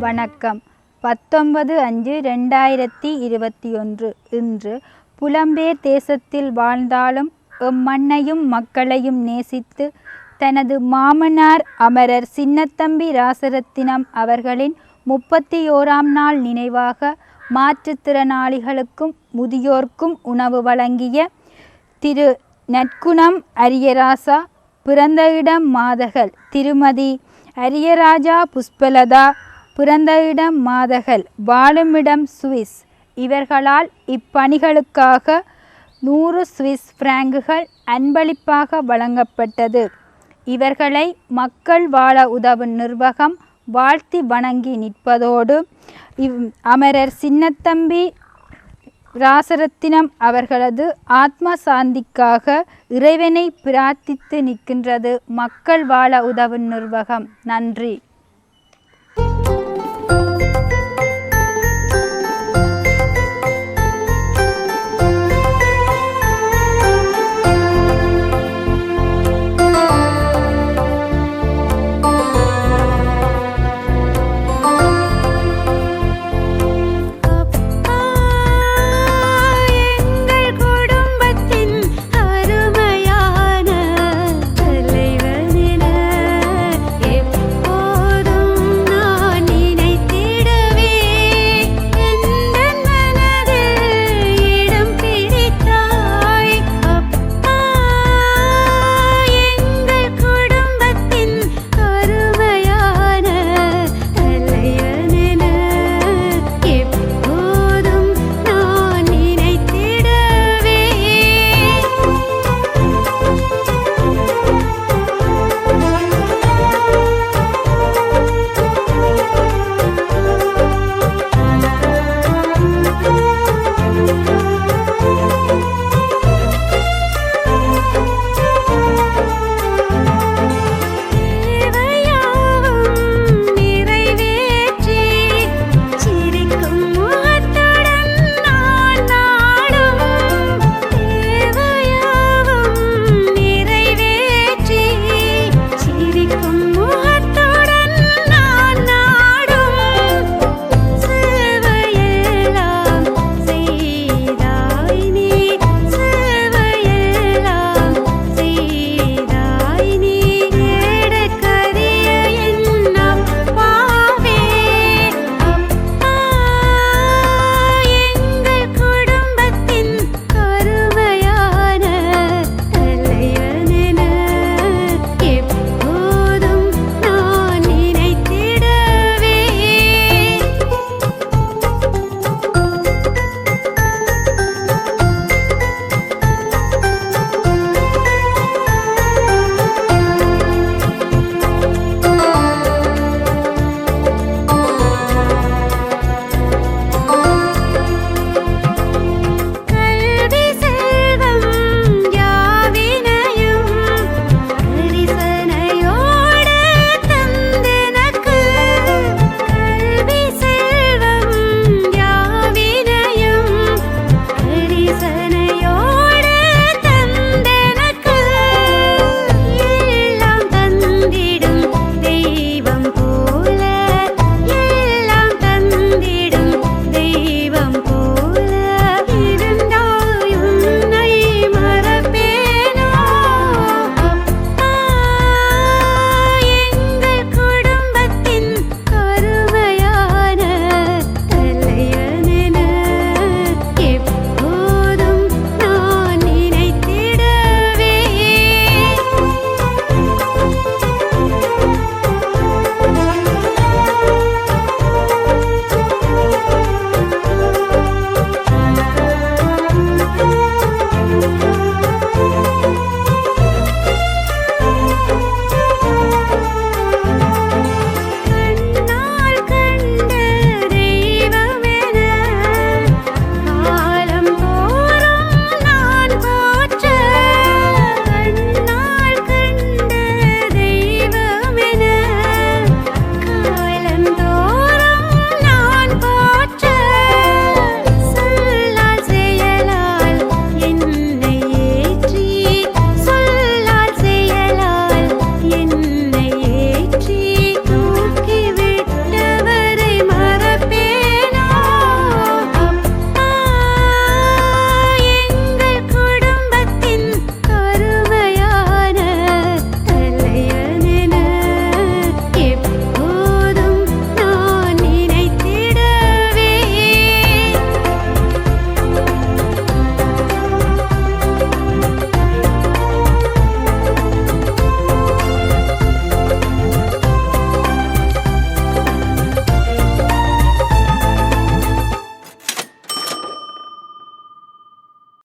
வணக்கம். பத்தொன்பது அஞ்சு ரெண்டாயிரத்தி இருபத்தி ஒன்று இன்று புலம்பெயர் தேசத்தில் வாழ்ந்தாலும் எம் மண்ணையும் மக்களையும் நேசித்து தனது மாமனார் அமரர் சின்னத்தம்பி ராசரத்தினம் அவர்களின் முப்பத்தி ஓராம் நாள் நினைவாக மாற்றுத்திறனாளிகளுக்கும் முதியோர்க்கும் உணவு வழங்கிய திரு நற்குணம் அரியராசா பிறந்த இடம் மாதகல் திருமதி அரியராஜா புஷ்பலதா பிறந்த இடம் மாதகல் வாழுமிடம் சுவிஸ். இவர்களால் இப்பணிகளுக்காக நூறு சுவிஸ் பிராங்குகள் அன்பளிப்பாக வழங்கப்பட்டது. இவர்களை மக்கள் வாழ உதவும் நிர்வாகம் வாழ்த்தி வணங்கி நிற்பதோடு இவ் அமரர் சின்னத்தம்பி ராசரத்தினம் அவர்களது ஆத்ம சாந்திக்காக இறைவனை பிரார்த்தித்து நிற்கின்றது. மக்கள் வாழ உதவும் நிர்வாகம். நன்றி.